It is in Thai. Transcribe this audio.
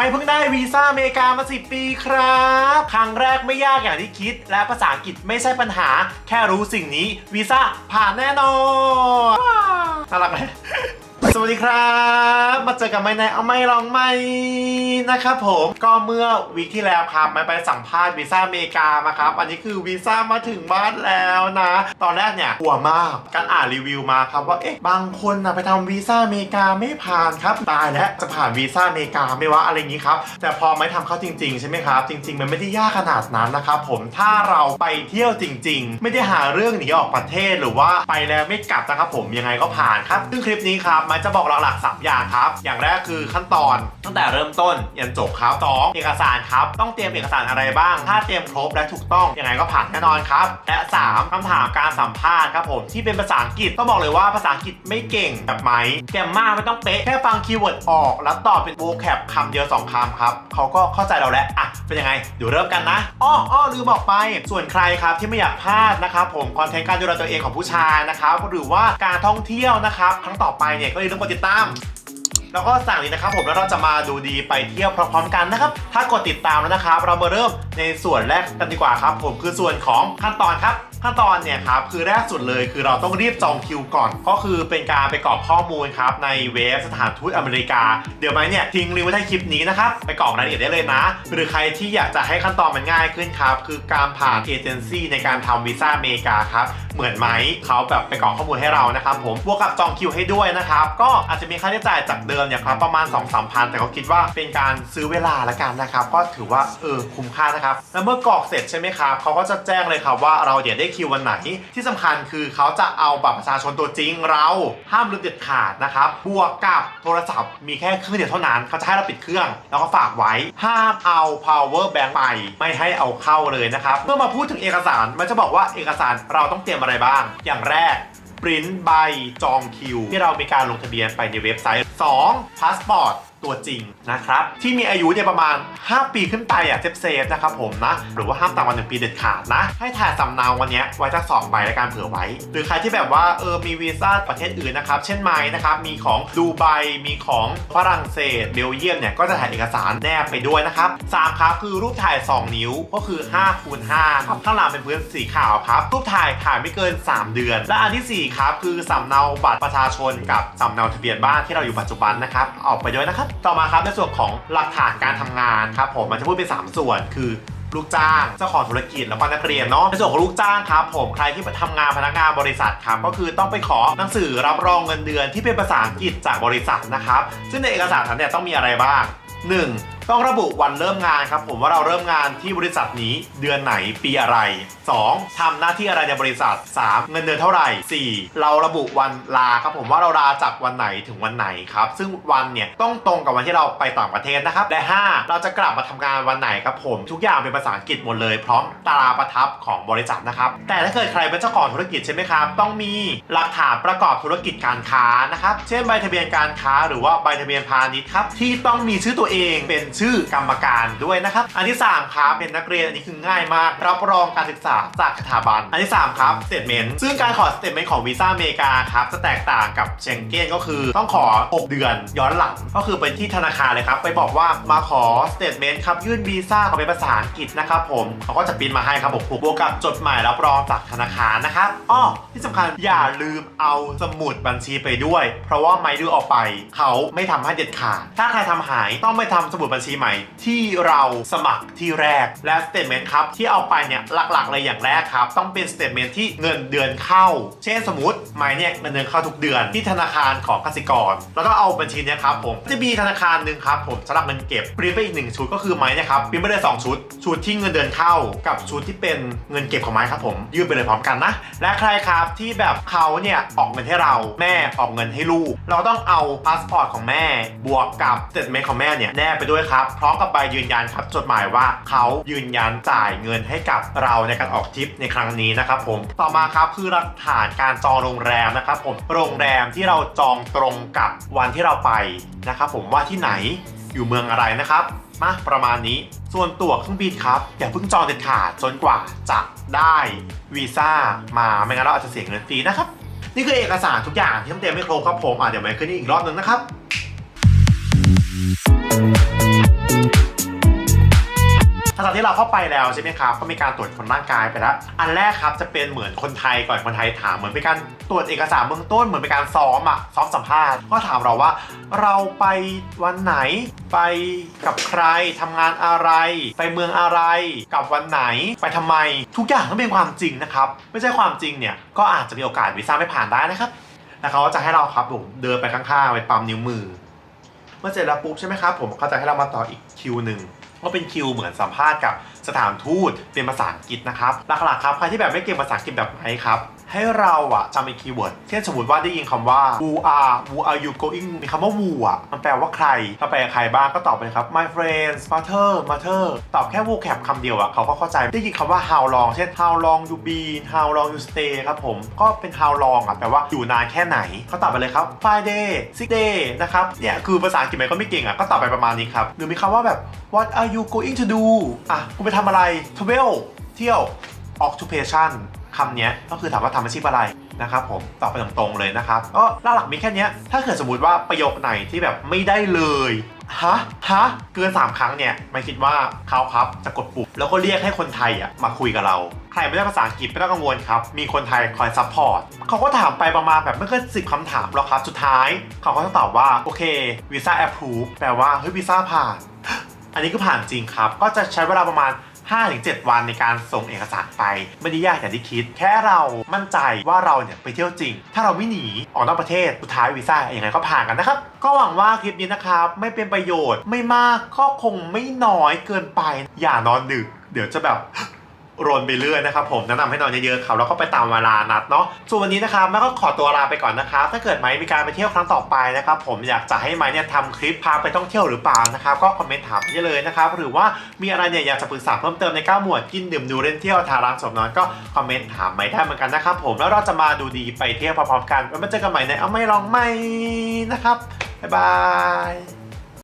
ไม่เพิ่งได้วีซ่าอเมริกามา 10 ปีครับ ครั้งแรกไม่ยากอย่างที่คิด และภาษาอังกฤษไม่ใช่ปัญหา แค่รู้สิ่งนี้วีซ่าผ่านแน่นอนน่ารักไหม สวัสดีครับ มาเจอกันไม่ในเอาไม่ลองไม่นะครับผมก็เมื่อวีคที่แล้วครับไม่ไปสัมภาษณ์วีซ่าอเมริกามาครับ อันนี้คือวีซ่ามาถึงบ้านแล้วนะ ตอนแรกเนี่ยกลัวมากการอ่านรีวิวมาครับว่าเอ๊ะบางคนนะไปทำวีซ่าอเมริกาไม่ผ่านครับตายแล้วจะผ่านวีซ่าอเมริกาไม่ว่าอะไรอย่างนี้ครับแต่พอไม่ทำเข้าจริงๆใช่ไหมครับจริง ๆ มันไม่ได้ยากขนาดนั้นนะครับผมถ้าเราไปเที่ยวจริง ๆ ไม่ได้หาเรื่องหนีออกประเทศหรือว่าไปแล้วไม่กลับนะครับผมยังไงก็ผ่านครับซึ่งคลิปนี้ครับมันจะบอกหลักๆสามอย่างครับ อย่างแรกคือขั้นตอนตั้งแต่เริ่มต้นยันจบครับสองเอกสารครับ ต้องเตรียมเอกสารอะไรบ้าง ถ้าเตรียมครบและถูกต้องยังไงก็ผ่านแน่นอนครับ และสามคำถามการสัมภาษณ์ครับผมที่เป็นภาษาอังกฤษต้องบอกเลยว่าภาษาอังกฤษไม่เก่งแบบไหมแกมมากไม่ต้องเป๊ะแค่ฟังคีย์เวิร์ดออก แล้วตอบเป็นโวแคปคำเดียวสองคำครับเขาก็เข้าใจเราแล้วอะเป็นยังไงเดี๋ยวเริ่มกันนะอ้ออ้อลืมบอกไป ส่วนใครครับที่ไม่อยากพลาดนะครับผมคอนเทนต์การดูแลตัวเองของผู้ชายนะครับหรือว่าการท่องเที่ยวนะครับครั้งต่อไปเนี่ยก็อย่าลืมกดติดตาม แล้วก็สั่งนี้นะครับผมแล้วเราจะมาดูดีไปเที่ยวพร้อมๆกันนะครับ ถ้ากดติดตามแล้วนะครับ เรามาเริ่มในส่วนแรกกันดีกว่าครับ ผมคือส่วนของขั้นตอนครับ ขั้นตอนเนี่ยครับคือแรกสุดเลยคือเราต้องรีบจองคิวก่อน ก็คือเป็นการไปกรอกข้อมูลครับในเว็บสถานทูตอเมริกา เดี๋ยวไม้เนี่ยทิ้งลิงก์ไว้ใต้คลิปนี้นะครับไปกรอกรายละเอียดได้เลยนะ หรือใครที่อยากจะให้ขั้นตอนมันง่ายขึ้นครับคือการผ่านเอเจนซี่ในการทำวีซ่าอเมริกาครับเหมือนไหมเขาแบบไปกรอกข้อมูลให้เรานะครับผมบวกกับจองคิวให้ด้วยนะครับก็อาจจะมีค่าใช้จ่ายจากเดิมเนี่ยครับประมาณ 2 3 0 0พันแต่ก็คิดว่าเป็นการซื้อเวลาละกันนะครับก็ถือว่าเออคุ้มค่านะครับแล้วเมื่อกรอกเสร็จใช่ไหมครับเขาก็จะแจ้งเลยครับว่าเราเดี๋ยวได้คิววันไหน ที่สำคัญคือเขาจะเอาบัตรประชาชนตัวจริงเราห้ามลืมเด็ดขาดนะครับบวกกับโทรศัพท์มีแค่เครื่องเดียวเท่านั้นเขาจะให้เราปิดเครื่อง แล้วก็ฝากไว้ห้ามเอา power bank ไปไม่ให้เอาเข้าเลยนะครับเมื่อมาพูดถึงเอกสารมันจะบอกว่าเอกสารเราต้องเตรียมอะไรบ้าง อย่างแรกปริ้นใบจองคิว ที่เรามีการลงทะเบียนไปในเว็บไซต์ 2. พาสปอร์ต ตัวจริงนะครับ ที่มีอายุเนี่ยประมาณ 5 ปีขึ้นไปอะเซฟเซฟนะครับผมนะ หรือว่าห้ามต่ำกว่า1ปีเด็ดขาดนะ ให้ถ่ายสำเนาวันนี้ไว้สักสองใบและการเผื่อไว้ หรือใครที่แบบว่าเออมีวีซ่าประเทศอื่นนะครับ เช่นไม้นะครับ มีของดูไบมีของฝรั่งเศสเบลเยียมเนี่ยก็จะถ่ายเอกสารแนบไปด้วยนะครับสามครับคือรูปถ่าย 2 นิ้วก็คือ5คูณ5ครับข้างหลังเป็นพื้นสีขาวครับรูปถ่ายถ่ายไม่เกิน 3 เดือน และอันที่4ครับคือสำเนาบัตรประชาชนกับสำเนาทะเบียนบ้านที่เราอยู่ปัจจุบันนะครับออกไปด้วยนะครับต่อมาครับในส่วนของหลักฐานการทำงานครับผมมันจะพูดเป็น 3 ส่วนคือลูกจ้างเจ้าของธุรกิจแล้วก็นักเรียนเนาะในส่วนของลูกจ้างครับผมใครที่ทำงานพนักงานบริษัทครับก็คือต้องไปขอหนังสือรับรองเงินเดือนที่เป็นภาษาอังกฤษจากบริษัทนะครับซึ่งในเอกสารนั้นเนี่ยต้องมีอะไรบ้าง 1. ต้องระบุวันเริ่มงานครับผมว่าเราเริ่มงานที่บริษัทนี้เดือนไหนปีอะไร 2. ทำหน้าที่อะไรในบริษัท 3. เงินเดือนเท่าไหร่ 4. เราระบุวันลาครับผมว่าเราลาจากวันไหนถึงวันไหนครับ ซึ่งวันเนี่ยต้องตรงกับวันที่เราไปต่างประเทศนะครับ และ 5. เราจะกลับมาทำงานวันไหนครับผมทุกอย่างเป็นภาษาอังกฤษหมดเลยพร้อมตราประทับของบริษัทนะครับแต่ถ้าเกิดใครเป็นเจ้าของธุรกิจใช่ไหมครับต้องมีหลักฐานประกอบธุรกิจการค้านะครับเช่นใบทะเบียนการค้า หรือว่าใบทะเบียนพาณิชย์ครับที่ต้องมีชื่อตัวเองเป็นชื่อกรรมการด้วยนะครับ อันที่ 3 ครับ เป็นนักเรียนอันนี้คือง่ายมาก รับรองการศึกษาจากสถาบัน อันที่ 3 ครับสเตทเมนต์ซึ่งการขอสเตทเมนต์ของวีซ่าอเมริกาครับจะแตกต่างกับเชงเก้นก็คือต้องขอ 6 เดือนย้อนหลัง ก็คือไปที่ธนาคารเลยครับไปบอกว่ามาขอสเตทเมนต์ครับยื่นวีซ่าขอเป็นภาษาอังกฤษนะครับผมเขาก็จะปิ้นมาให้ครับผมบวกกับจดหมายรับรองจากธนาคารนะครับอ้อที่สำคัญอย่าลืมเอาสมุดบัญชีไปด้วย เพราะว่าไม่ดื้อออกไป เขาไม่ทำให้เด็ดขาดถ้าใครทำหายต้องไปทำสมุดบัญชีใหม่ ที่เราสมัครที่แรกและสเตทเมนต์ครับที่เอาไปเนี่ยหลักๆเลยอย่างแรกครับ ต้องเป็นสเตทเมนต์ที่เงินเดือนเข้า เช่นสมมติไม้เนี่ยเงินเดือนเข้าทุกเดือนที่ธนาคารของกสิกร แล้วก็เอาบัญชีเนี่ยครับผมจะมีธนาคารหนึ่งครับผมสำหรับเงินเก็บปริ้นไปอีกหนึ่งชุดก็คือไม้เนี่ยครับปริ้นไปเลยสองชุด ชุดที่เงินเดือนเข้ากับชุดที่เป็นเงินเก็บของไม้ครับผมยื่นไปเลยพร้อมกันนะและใครครับที่แบบเขาเนี่ยออกเงินให้เราแม่ออกเงินให้ลูก เราต้องเอาพาสปอร์ตของแม่บวกกับสเตทเมนต์ของแม่เนี่ยแนบไปด้วยครับพร้อมกับใบยืนยันครับจดหมายว่าเขายืนยันจ่ายเงินให้กับเราในการออกทริปในครั้งนี้นะครับผมต่อมาครับคือหลักฐานการจองโรงแรมนะครับผมโรงแรมที่เราจองตรงกับวันที่เราไปนะครับผมว่าที่ไหนอยู่เมืองอะไรนะครับมาประมาณนี้ส่วนตั๋วเครื่องบินครับ อย่าเพิ่งจองเด็ดขาดจนกว่าจะได้วีซ่ามาไม่งั้นเราอาจจะเสียเงินฟรีนะครับ นี่คือเอกสารทุกอย่างที่ต้องเตรียมไม่ครบครับผมอะเดี๋ยวมาขึ้นอีกรอบนึงนะครับ เราเข้าไปแล้วใช่ไหมครับก็มีการตรวจคนร่างกายไปแล้ว อันแรกครับจะเป็นเหมือนคนไทยก่อนคนไทยถามเหมือนเป็นการตรวจเอกสารเบื้องต้นเหมือนเป็นการซ้อมอะซ้อมสัมภาษณ์ก็ถามเราว่า เราไปวันไหนไปกับใครทำงานอะไร ไปเมืองอะไรกับวันไหน ไปทำไม ทุกอย่างต้องเป็นความจริงนะครับไม่ใช่ความจริงเนี่ยก็อาจจะมีโอกาสวีซ่าไม่ผ่านได้นะครับแล้วเขาจะให้เราครับผมเดินไปข้างๆไปปั๊มนิ้วมือ เมื่อเสร็จแล้วปุ๊บใช่ไหมครับผมเขาจะให้เรามาต่ออีกคิวหนึ่ง ก็เป็นคิวเหมือนสัมภาษณ์กับสถานทูตเป็นภาษาอังกฤษนะครับหลักๆครับใครที่แบบไม่เก่งภาษาอังกฤษแบบไหนครับ ให้เราอะจำเป็นคีย์เวิร์ดเช่นสมมติว่าได้ยินคำว่า who are who are you going มีคำว่า who อะมันแปลว่าใครถ้าแปลใครบ้างก็ตอบไปเลยครับ my friends mother mother ตอบแค่ vocab คำเดียวอะเขาก็เข้าใจได้ยินคำว่า how long เช่น how long you been how long you stay ครับผมก็เป็น how long อะแปลว่าอยู่นานแค่ไหนก็ตอบไปเลยครับ five day six day นะครับเนี่ยคือภาษาอังกฤษมันก็ไม่เก่งอะก็ตอบไปประมาณนี้ครับหรือมีคำว่าแบบ what are you going to do อะคุณไปทำอะไร travel เที่ยว occupation คำนี้ก็คือถามว่าทำอาชีพอะไรนะครับผมตอบไปตรงๆเลยนะครับก็หลักๆมีแค่นี้ถ้าเกิดสมมติว่าประโยคไหนที่แบบไม่ได้เลยฮะฮะเกิน 3 ครั้งเนี่ยไม่คิดว่าเขาครับจะกดปุ่มแล้วก็เรียกให้คนไทยอะมาคุยกับเรา ใครไม่ได้ภาษาอังกฤษไม่ต้องกังวลครับ มีคนไทยคอยซัพพอร์ตเขาก็ถามไปประมาณแบบไม่เกินสิบคำถามหรอกครับ สุดท้าย เขาก็จะตอบว่า โอเควีซ่าแอปพูแปลว่าเฮ้ยวีซ่าผ่าน อันนี้ก็ผ่านจริงครับ ก็จะใช้เวลาประมาณ 5-7 วันในการส่งเอกสารไป ไม่ได้ยากอย่างที่คิด แค่เรามั่นใจว่าเราเนี่ยไปเที่ยวจริง ถ้าเราไม่หนีออกนอกประเทศสุดท้ายวีซ่าอย่างไรก็ผ่านกันนะครับ ก็หวังว่าคลิปนี้นะครับไม่เป็นประโยชน์ไม่มากก็คงไม่น้อยเกินไป อย่านอนดึก เดี๋ยวจะแบบ รนไปเรื่อยนะครับผมแนะนำให้นอนเยอะๆครับแล้วก็ไปตามเวลานัดเนาะส่วนวันนี้นะครับแม่ก็ขอตัวลาไปก่อนนะครับถ้าเกิดไหมมีการไปเที่ยวครั้งต่อไปนะครับผมอยากจะให้ไหมเนี่ยทำคลิปพาไปท่องเที่ยวหรือเปล่านะครับก็คอมเมนต์ถามได้เลยนะครับหรือว่ามีอะไรเนี่ยอยากจะปรึกษาเพิ่มเติมใน9หมวดกินดื่มดูเล่นเที่ยวทารังสมนอนก็คอมเมนต์ถามไหมได้เหมือนกันนะครับผมแล้วเราจะมาดูดีไปเที่ยวพร้อมๆกันแล้วมาเจอกันใหม่ในเอาไม่ลองไม่นะครับบ๊ายบาย